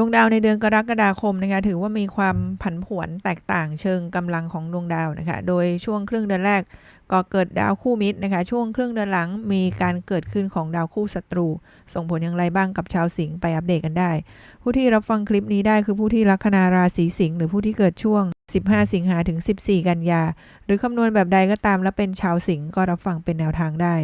ดวงดาวในเดือนกรกฎาคมนะคะถือว่ามีความผันผวนแตกต่างเชิงกำลังของดวงดาวนะคะโดยช่วงครึ่งเดือนแรกก็เกิดดาวคู่มิตรนะคะ ช่วงครึ่งเดือนหลังมีการเกิดขึ้นของดาวคู่ศัตรู ส่งผลอย่างไรบ้างกับชาวสิงห์ไปอัปเดตกันได้ ผู้ที่รับฟังคลิปนี้ได้คือผู้ที่ลัคนาราศีสิงห์หรือผู้ที่เกิดช่วง 15 สิงหาถึง 14 กันยา หรือคำนวณแบบใดก็ตามและเป็นชาวสิงห์ก็รับฟังเป็นแนวทางได้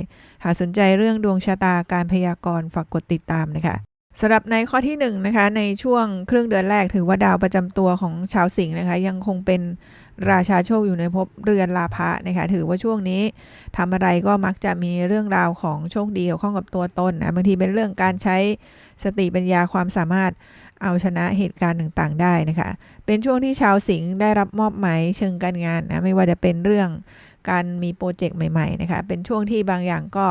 หากสนใจเรื่องดวงชะตาการพยากรณ์ฝากกดติดตามนะคะ สำหรับในข้อที่1นนะคะในช่วงครึ่งเดือนแรกถือว่าดาวประจำตัวของชาวสิงห์นะคะ ยังคงเป็นราชาโชคอยู่ในภพเรือนลาภะนะคะถือว่าช่วงนี้ทำอะไรก็มักจะมีเรื่องราวของโชคดีเกี่ยวข้องกับตัวตนนะบางทีเป็นเรื่องการใช้สติปัญญาความสามารถเอาชนะเหตุการณ์ต่างๆ ได้นะคะ เป็นช่วงที่ชาวสิงห์ได้รับมอบหมายเชิงการงานนะไม่ว่าจะเป็นเรื่องการมีโปรเจกต์ใหม่ๆนะคะเป็นช่วงที่บางอย่างก็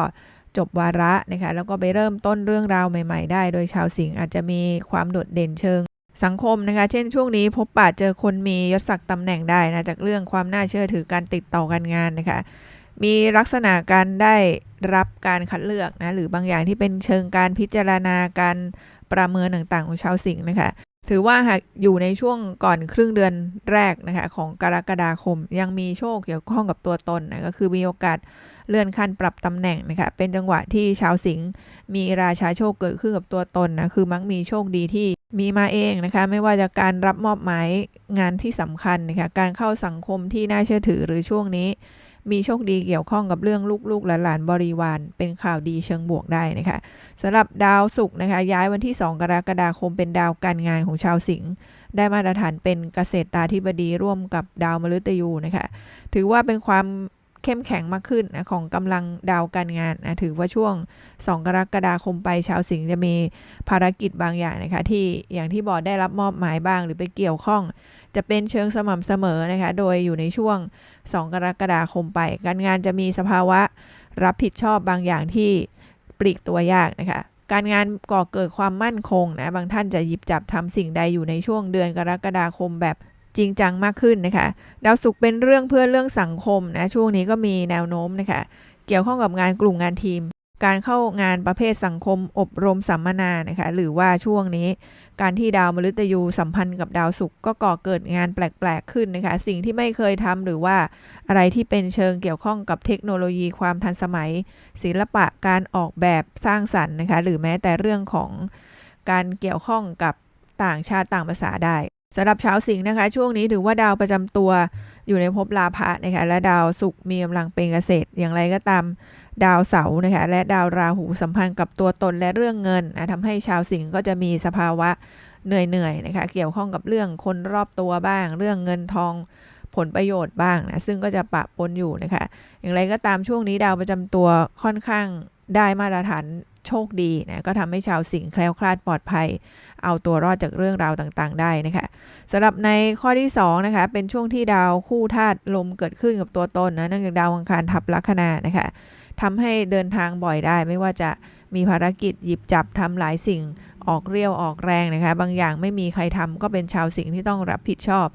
จบวาระนะคะแล้วก็ไปเริ่มต้นเรื่องราวใหม่ ๆ ได้ โดยชาวสิงห์อาจจะมีความโดดเด่นเชิงสังคมนะคะ เช่นช่วงนี้พบปะเจอคนมียศศักดิ์ตำแหน่งได้นะจากเรื่องความน่าเชื่อถือการติดต่อการงานนะคะ มีลักษณะการได้รับการคัดเลือกนะหรือบางอย่างที่เป็นเชิงการพิจารณาการประเมินต่างๆของชาวสิงห์นะคะ ถือว่าหากอยู่ในช่วงก่อนครึ่งเดือนแรกนะคะของกรกฎาคม ยังมีโชคเกี่ยวข้องกับตัวตนนะก็คือมีโอกาส เลื่อนขั้นปรับตำแหน่งนะคะเป็นจังหวะที่ชาวสิงห์มีราชาโชคเกิดขึ้นกับตัวตนนะคือมักมีโชคดีที่มีมาเองนะคะ ไม่ว่าจะการรับมอบหมายงานที่สำคัญนะคะการเข้าสังคมที่น่าเชื่อถือหรือช่วงนี้ มีโชคดีเกี่ยวข้องกับเรื่องลูกๆและหลานบริวาร เป็นข่าวดีเชิงบวกได้นะคะสำหรับดาวศุกร์นะคะ ย้ายวันที่ 2 กรกฎาคมเป็นดาวการงานของชาวสิงห์ได้มาตรฐานเป็นเกษตรตาธิบดีร่วมกับดาวมฤตยูนะคะ ถือว่าเป็นความ เข้มแข็งมากขึ้นนะของกำลังดาวการงานนะถือว่าช่วง 2 กรกฎาคมไปชาวสิงห์จะมีภารกิจบางอย่างนะคะที่อย่างที่บอกได้รับมอบหมายบ้างหรือไปเกี่ยวข้อง จะเป็นเชิงสม่ำเสมอนะคะโดยอยู่ในช่วง 2 กรกฎาคมไป การงานจะมีสภาวะรับผิดชอบบางอย่างที่ปลีกตัวยากนะคะการงานก่อเกิดความมั่นคงนะบางท่านจะหยิบจับทำสิ่งใดอยู่ในช่วงเดือนกรกฎาคมแบบ จริงจังมากขึ้นนะคะดาวศุกร์เป็นเรื่องเพื่อเรื่องสังคมนะช่วงนี้ก็มีแนวโน้มนะคะเกี่ยวข้องกับงานกลุ่มงานทีม การเข้างานประเภทสังคมอบรมสัมมนานะคะหรือว่าช่วงนี้ การที่ดาวมฤตยูสัมพันธ์กับดาวศุกร์ก็ก่อเกิดงานแปลกๆขึ้นนะคะสิ่งที่ไม่เคยทำหรือว่าอะไรที่เป็นเชิงเกี่ยวข้องกับเทคโนโลยีความทันสมัย ศิลปะการออกแบบสร้างสรรค์นะคะหรือแม้แต่เรื่องของการเกี่ยวข้องกับต่างชาติต่างภาษาได้ สำหรับชาวสิงห์นะคะ ช่วงนี้ถือว่าดาวประจำตัวอยู่ในภพลาภะนะคะและดาวศุกร์มีกำลังเป็นเกษตร อย่างไรก็ตามดาวเสาร์นะคะและดาวราหูสัมพันธ์กับตัวตนและเรื่องเงินนะทำให้ชาวสิงห์ก็จะมีสภาวะเหนื่อยๆนะคะเกี่ยวข้องกับเรื่องคนรอบตัวบ้าง เรื่องเงินทองผลประโยชน์บ้างนะซึ่งก็จะปะปนอยู่นะคะอย่างไรก็ตามช่วงนี้ดาวประจำตัวค่อนข้างได้มาตรฐาน โชคดีนะก็ทำให้ชาวสิงห์แคล้วคลาดปลอดภัย เอาตัวรอดจากเรื่องราวต่างๆ ได้นะคะสำหรับในข้อที่2นะคะเป็นช่วงที่ดาวคู่ธาตุลมเกิดขึ้นกับตัวตนนะเนื่องจากดาวอังคารทับลัคนานะคะทำให้เดินทางบ่อยได้ ไม่ว่าจะมีภารกิจหยิบจับทำหลายสิ่งออกเรียวออกแรงนะคะ บางอย่างไม่มีใครทำก็เป็นชาวสิงห์ที่ต้องรับผิดชอบ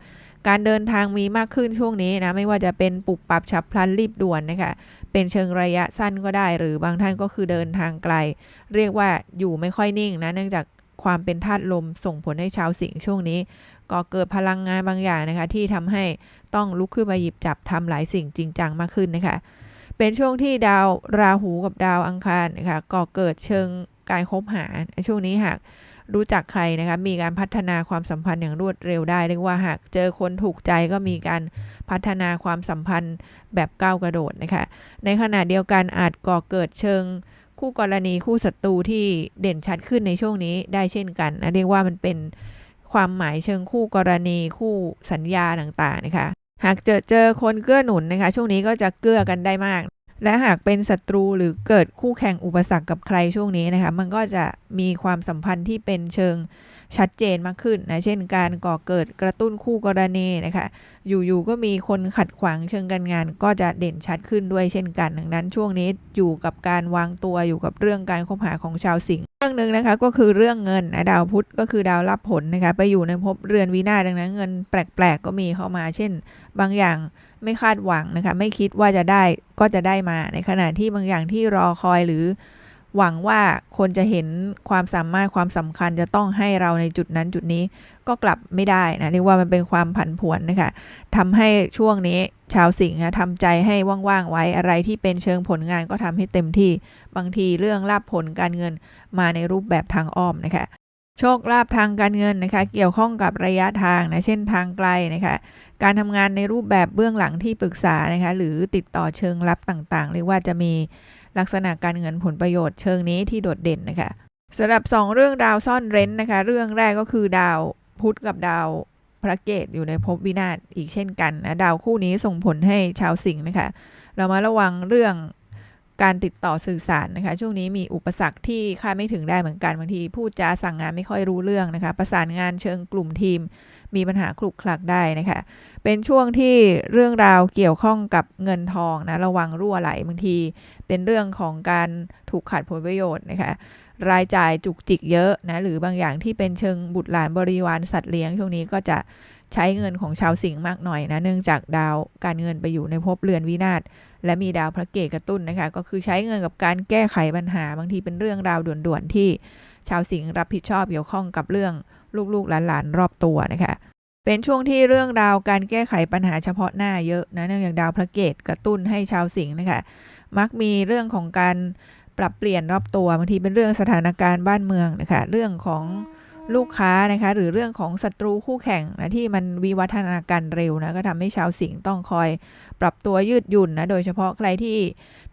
การเดินทางมีมากขึ้นช่วงนี้นะไม่ว่าจะเป็นปุบปับฉับพลันรีบด่วนนะคะเป็นเชิงระยะสั้นก็ได้ หรือบางท่านก็คือเดินทางไกล เรียกว่าอยู่ไม่ค่อยนิ่งนะเนื่องจากความเป็นธาตุลมส่งผลให้ชาวสิงห์ช่วงนี้ก็เกิดพลังงานบางอย่างนะคะ ที่ทำให้ต้องลุกขึ้นมาหยิบจับทำหลายสิ่งจริงจังมากขึ้นนะคะ เป็นช่วงที่ดาวราหูกับดาวอังคารนะคะก็เกิดเชิงการคบหาช่วงนี้หาก รู้จักใครนะคะมีการพัฒนาความสัมพันธ์อย่างรวดเร็วได้เรียกว่าหากเจอคนถูกใจก็มีการพัฒนาความสัมพันธ์แบบก้าวกระโดดนะคะในขณะเดียวกันอาจก่อเกิดเชิงคู่กรณีคู่ศัตรูที่เด่นชัดขึ้นในช่วงนี้ได้เช่นกันนะเรียกว่ามันเป็นความหมายเชิงคู่กรณีคู่สัญญาต่างๆนะคะ หากเจอเจอคนเกื้อหนุนนะคะ ช่วงนี้ก็จะเกื้อกันได้มาก และหากเป็นศัตรูหรือเกิดคู่แข่งอุปสรรคกับใครช่วงนี้นะคะมันก็จะมีความสัมพันธ์ที่เป็นเชิงชัดเจนมากขึ้นนะเช่น การก่อเกิดกระตุ้นคู่กรณีนะคะอยู่ๆก็มีคนขัดขวางเชิงการงาน ก็จะเด่นชัดขึ้นด้วยเช่นกันดังนั้นช่วงนี้อยู่กับการวางตัวอยู่กับเรื่องการคบหาของชาวสิงห์เรื่องหนึ่งนะคะก็คือเรื่องเงินนะดาวพุธก็คือดาวรับผลนะคะไปอยู่ในภพเรือนวินาดังนั้นเงินแปลกๆก็มีเข้ามา เช่น บางอย่าง ไม่คาดหวังนะคะ ไม่คิดว่าจะได้ก็จะได้มา ในขณะที่บางอย่างที่รอคอยหรือ หวังว่าคนจะเห็นความสามารถความสำคัญจะต้องให้เราในจุดนั้นจุดนี้ก็กลับไม่ได้นะเรียกว่ามันเป็นความผันผวนนะคะทำให้ช่วงนี้ชาวสิงห์นะทำใจให้ว่างๆไว้อะไรที่เป็นเชิงผลงานก็ทำให้เต็มที่ บางทีเรื่องลาบผลการเงินมาในรูปแบบทางอ้อมนะคะ โชคลาภทางการเงินนะคะ เกี่ยวข้องกับระยะทางนะ เช่นทางไกลนะคะ การทำงานในรูปแบบเบื้องหลังที่ปรึกษานะคะ หรือติดต่อเชิงลับต่างๆ เรียกว่าจะมีลักษณะการเงินผลประโยชน์เชิงนี้ที่โดดเด่นนะคะสำหรับ 2 เรื่องดาวซ่อนเร้นนะคะ เรื่องแรกก็คือดาวพุธกับดาวพระเกตอยู่ในภพวินาศอีกเช่นกันนะดาวคู่นี้ส่งผลให้ชาวสิงห์นะคะ เรามาระวังเรื่อง การติดต่อสื่อสารนะคะ ช่วงนี้มีอุปสรรคที่คาดไม่ถึงได้เหมือนกันบางทีพูดจาสั่งงานไม่ค่อยรู้เรื่องนะคะ ประสานงานเชิงกลุ่มทีม มีปัญหาคลุกคลักได้นะคะ เป็นช่วงที่เรื่องราวเกี่ยวข้องกับเงินทองนะระวังรั่วไหลบางที เป็นเรื่องของการถูกขัดผลประโยชน์นะคะรายจ่ายจุกจิกเยอะนะหรือบางอย่างที่เป็นเชิงบุตรหลานบริวารสัตว์เลี้ยงช่วงนี้ก็จะ ใช้เงินของชาวสิงห์มากหน่อยนะเนื่องจากดาวการเงินไปอยู่ในภพเรือนวินาศและมีดาวพระเกตกระตุ้นนะคะ ก็คือใช้เงินกับการแก้ไขปัญหาบางทีเป็นเรื่องราวด่วนๆที่ชาวสิงห์รับผิดชอบเกี่ยวข้องกับเรื่องลูกๆหลานๆรอบตัวนะคะ เป็นช่วงที่เรื่องราวการแก้ไขปัญหาเฉพาะหน้าเยอะนะเนื่องจากดาวพระเกตกระตุ้นให้ชาวสิงห์นะคะ มักมีเรื่องของการปรับเปลี่ยนรอบตัวบางทีเป็นเรื่องสถานการณ์บ้านเมืองนะคะ เรื่องของ ลูกค้านะคะหรือเรื่องของศัตรูคู่แข่งนะที่มันวิวัฒนาการเร็วนะก็ทำให้ชาวสิงห์ต้องคอยปรับตัวยืดหยุ่นนะโดยเฉพาะใครที่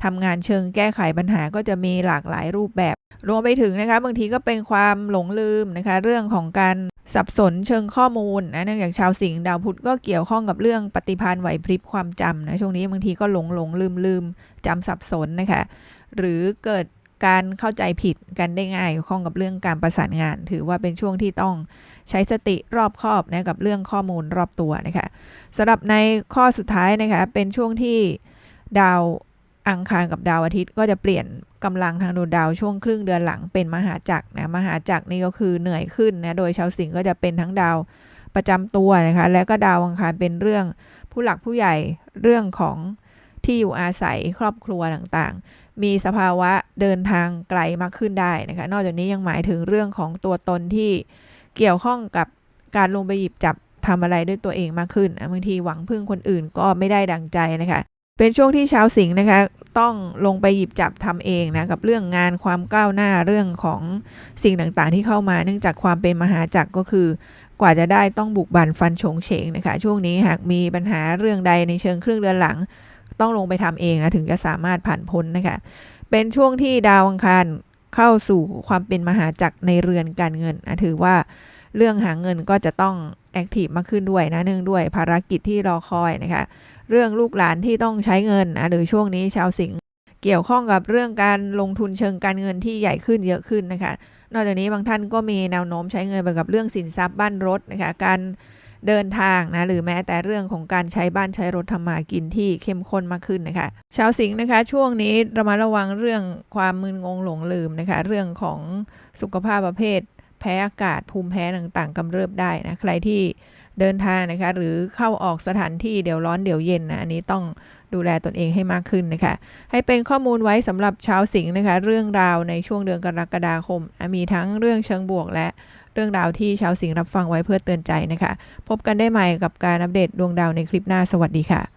ทำงานเชิงแก้ไขปัญหาก็จะมีหลากหลายรูปแบบ รวมไปถึงนะคะบางทีก็เป็นความหลงลืมนะคะเรื่องของการสับสนเชิงข้อมูลนะเนื่องจากชาวสิงห์ดาวพุธก็เกี่ยวข้องกับเรื่องปฏิภาณไหวพริบความจำนะช่วงนี้บางทีก็หลงหลงลืมลืมจำสับสนนะคะหรือเกิด การเข้าใจผิดกันได้ง่ายข้องกับเรื่องการประสานงาน ถือว่าเป็นช่วงที่ต้องใช้สติรอบคอบนะกับเรื่องข้อมูลรอบตัวนะคะสำหรับในข้อสุดท้ายนะคะเป็นช่วงที่ดาวอังคารกับดาวอาทิตย์ก็จะเปลี่ยนกำลังทางดวงดาวช่วงครึ่งเดือนหลังเป็นมหาจักรนะมหาจักรนี่ก็คือเหนื่อยขึ้นนะโดยชาวสิงห์ก็จะเป็นทั้งดาวประจำตัวนะคะและก็ดาวอังคารเป็นเรื่องผู้หลักผู้ใหญ่เรื่องของที่อยู่อาศัยครอบครัวต่างๆ มีสภาวะเดินทางไกลมากขึ้นได้นะคะ นอกจากนี้ยังหมายถึงเรื่องของตัวตนที่เกี่ยวข้องกับการลงไปหยิบจับทำอะไรด้วยตัวเองมากขึ้นบางทีหวังพึ่งคนอื่นก็ไม่ได้ดังใจนะคะ เป็นช่วงที่ชาวสิงห์นะคะ ต้องลงไปหยิบจับทำเองนะกับเรื่องงานความก้าวหน้าเรื่องของสิ่งต่างๆ ที่เข้ามาเนื่องจากความเป็นมหาจักรก็คือกว่าจะได้ต้องบุกบันฟันฉงเฉงนะคะ ช่วงนี้หากมีปัญหาเรื่องใดในเชิงเครื่องเรือนหลัง ต้องลงไปทำเองนะถึงจะสามารถผ่านพ้นนะคะ เป็นช่วงที่ดาวอังคารเข้าสู่ความเป็นมหาจักรในเรือนการเงินนะถือว่าเรื่องหาเงินก็จะต้องแอคทีฟมากขึ้นด้วยนะเนื่องด้วยภารกิจที่รอคอยนะคะ เรื่องลูกหลานที่ต้องใช้เงินนะหรือช่วงนี้ชาวสิงห์เกี่ยวข้องกับเรื่องการลงทุนเชิงการเงินที่ใหญ่ขึ้นเยอะขึ้นนะคะ นอกจากนี้บางท่านก็มีแนวโน้มใช้เงินไปกับเรื่องสินทรัพย์บ้านรถนะคะ การ เดินทางนะหรือแม้แต่เรื่องของการใช้บ้านใช้รถทำมากินที่เข้มข้นมากขึ้นนะคะชาวสิงห์นะคะ ช่วงนี้ระมัดระวังเรื่องความมึนงงหลงลืมนะคะ เรื่องของสุขภาพประเภท แพ้อากาศภูมิแพ้ต่างๆกำเริบได้นะใครที่เดินทางนะคะหรือเข้าออกสถานที่เดี๋ยวร้อนเดี๋ยวเย็นนะอันนี้ต้องดูแลตนเองให้มากขึ้นนะคะ ให้เป็นข้อมูลไว้สำหรับชาวสิงห์นะคะ เรื่องราวในช่วงเดือนกรกฎาคม มีทั้งเรื่องเชิงบวกและ เรื่องราวที่ชาวสิงห์รับฟังไว้เพื่อเตือนใจนะคะ พบกันได้ใหม่กับการอัปเดตดวงดาวในคลิปหน้าสวัสดีค่ะ